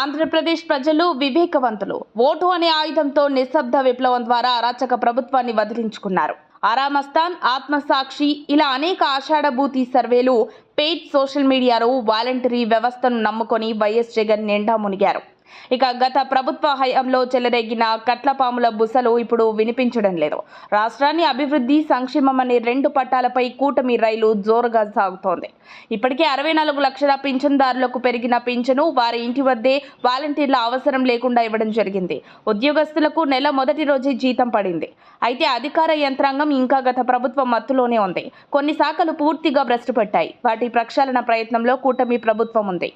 ఆంధ్రప్రదేశ్ ప్రజలు వివేకవంతులు. ఓటు అనే ఆయుధంతో నిశ్శబ్ద విప్లవం ద్వారా అరాచక ప్రభుత్వాన్ని వదిలించుకున్నారు. ఆరామస్థాన్ ఆత్మసాక్షి ఇలా అనేక ఆషాఢభూతి సర్వేలు పెయిడ్ సోషల్ మీడియాలో వాలంటరీ వ్యవస్థను నమ్ముకొని వైఎస్ జగన్ నిండా మునిగారు. ఇక గత ప్రభుత్వ హయాంలో చెలరేగిన కట్లపాముల బుసలు ఇప్పుడు వినిపించడం లేదు. రాష్ట్రాన్ని అభివృద్ధి సంక్షేమం అనే రెండు పట్టాలపై కూటమి రైలు జోరుగా సాగుతోంది. ఇప్పటికే అరవై నాలుగు లక్షల పింఛన్దారులకు పెరిగిన పింఛను వారి ఇంటి వద్దే వాలంటీర్ల అవసరం లేకుండా ఇవ్వడం జరిగింది. ఉద్యోగస్తులకు నెల మొదటి రోజే జీతం పడింది. అయితే అధికార యంత్రాంగం ఇంకా గత ప్రభుత్వం మత్తులోనే ఉంది. కొన్ని శాఖలు పూర్తిగా భ్రష్టుపట్టాయి వాటి ప్రక్షాళన ప్రయత్నంలో కూటమి ప్రభుత్వం ఉంది.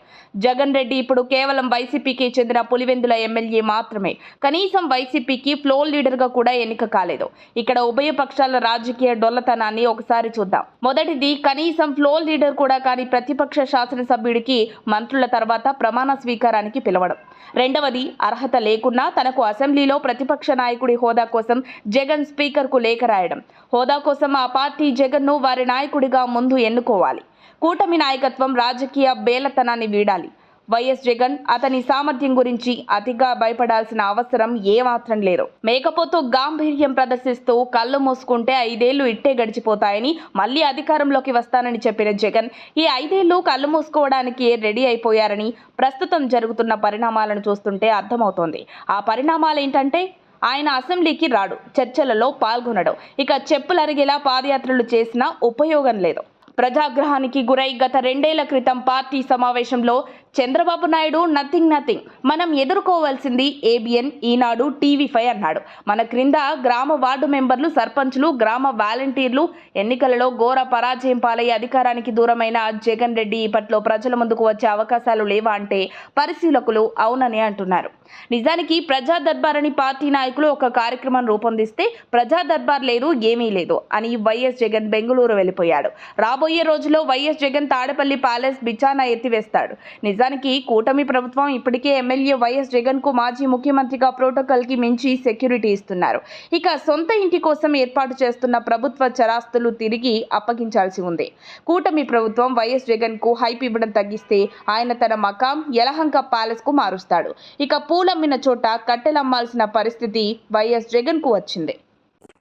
జగన్ రెడ్డి ఇప్పుడు కేవలం వైసీపీకి చెందిన పులివెందుల ఎమ్మెల్యే మాత్రమే. కనీసం వైసీపీకి ఫ్లోర్ లీడర్గా కూడా ఎన్నిక కాలేదు. ఇక్కడ ఉభయ పక్షాల రాజకీయ డొల్లతనాన్ని ఒకసారి చూద్దాం. మొదటిది కనీసం ఫ్లోర్ లీడర్ కూడా కాని ప్రతిపక్ష శాసనసభ్యుడికి మంత్రుల తర్వాత ప్రమాణ స్వీకారానికి పిలవడం. రెండవది అర్హత లేకున్నా తనకు అసెంబ్లీలో ప్రతిపక్ష నాయకుడి హోదా కోసం జగన్ స్పీకర్కు లేఖ రాయడం. హోదా కోసం ఆ పార్టీ జగన్ను వారి నాయకుడిగా ముందు ఎన్నుకోవాలి. కూటమి నాయకత్వం రాజకీయ బేలతనాన్ని వీడాలి. వైఎస్ జగన్ అతని సామర్థ్యం గురించి అతిగా భయపడాల్సిన అవసరం ఏమాత్రం లేదు. మేకపోతూ గాంభీర్యం ప్రదర్శిస్తూ కళ్ళు మూసుకుంటే ఐదేళ్ళు ఇట్టే గడిచిపోతాయని మళ్ళీ అధికారంలోకి వస్తానని చెప్పిన జగన్ ఈ ఐదేళ్ళు కళ్ళు మూసుకోవడానికి రెడీ అయిపోయారని ప్రస్తుతం జరుగుతున్న పరిణామాలను చూస్తుంటే అర్థమవుతోంది. ఆ పరిణామాలు ఏంటంటే ఆయన అసెంబ్లీకి రాడు చర్చలలో పాల్గొనడం. ఇక చెప్పులు అరిగేలా పాదయాత్రలు చేసినా ఉపయోగం లేదు. ప్రజాగ్రహానికి గురై గత రెండేళ్ళ క్రితం పార్టీ సమావేశంలో చంద్రబాబు నాయుడు నథింగ్ నథింగ్. మనం ఎదుర్కోవాల్సింది ఏబిఎన్ ఈనాడు టీవీ ఫైవ్ అన్నాడు. మన క్రింద గ్రామ వార్డు మెంబర్లు సర్పంచ్లు గ్రామ వాలంటీర్లు ఎన్నికలలో ఘోర పరాజయం పాలై అధికారానికి దూరమైన జగన్ రెడ్డి ఇప్పట్లో ప్రజల ముందుకు వచ్చే అవకాశాలు లేవా అంటే పరిశీలకులు అవునని అంటున్నారు. నిజానికి ప్రజా దర్బార్ అని పార్టీ నాయకులు ఒక కార్యక్రమం రూపొందిస్తే ప్రజా దర్బార్ లేదు ఏమీ లేదు అని వైఎస్ జగన్ బెంగళూరు వెళ్ళిపోయాడు. రాబోయే రోజుల్లో వైఎస్ జగన్ తాడపల్లి ప్యాలెస్ బిచానా ఎత్తివేస్తాడు. నిజానికి కూటమి ప్రభుత్వం ఇప్పటికే ఎమ్మెల్యే వైఎస్ జగన్కు మాజీ ముఖ్యమంత్రిగా ప్రోటోకాల్కి మించి సెక్యూరిటీ ఇస్తున్నారు. ఇక సొంత ఇంటి కోసం ఏర్పాటు చేస్తున్న ప్రభుత్వ చరాస్తులు తిరిగి అప్పగించాల్సి ఉంది. కూటమి ప్రభుత్వం వైఎస్ జగన్కు హైప్ ఇవ్వడం తగ్గిస్తే ఆయన తన మకాం యలహంక ప్యాలెస్కు మారుస్తాడు. ఇక పూలమ్మిన చోట కట్టెలమ్మాల్సిన పరిస్థితి వైఎస్ జగన్కు వచ్చింది.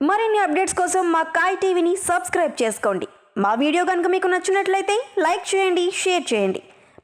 మరిన్ని అప్డేట్స్ కోసం మా కాయ్ టీవీని సబ్స్క్రైబ్ చేసుకోండి. మా వీడియో కనుక మీకు నచ్చినట్లయితే లైక్ చేయండి షేర్ చేయండి.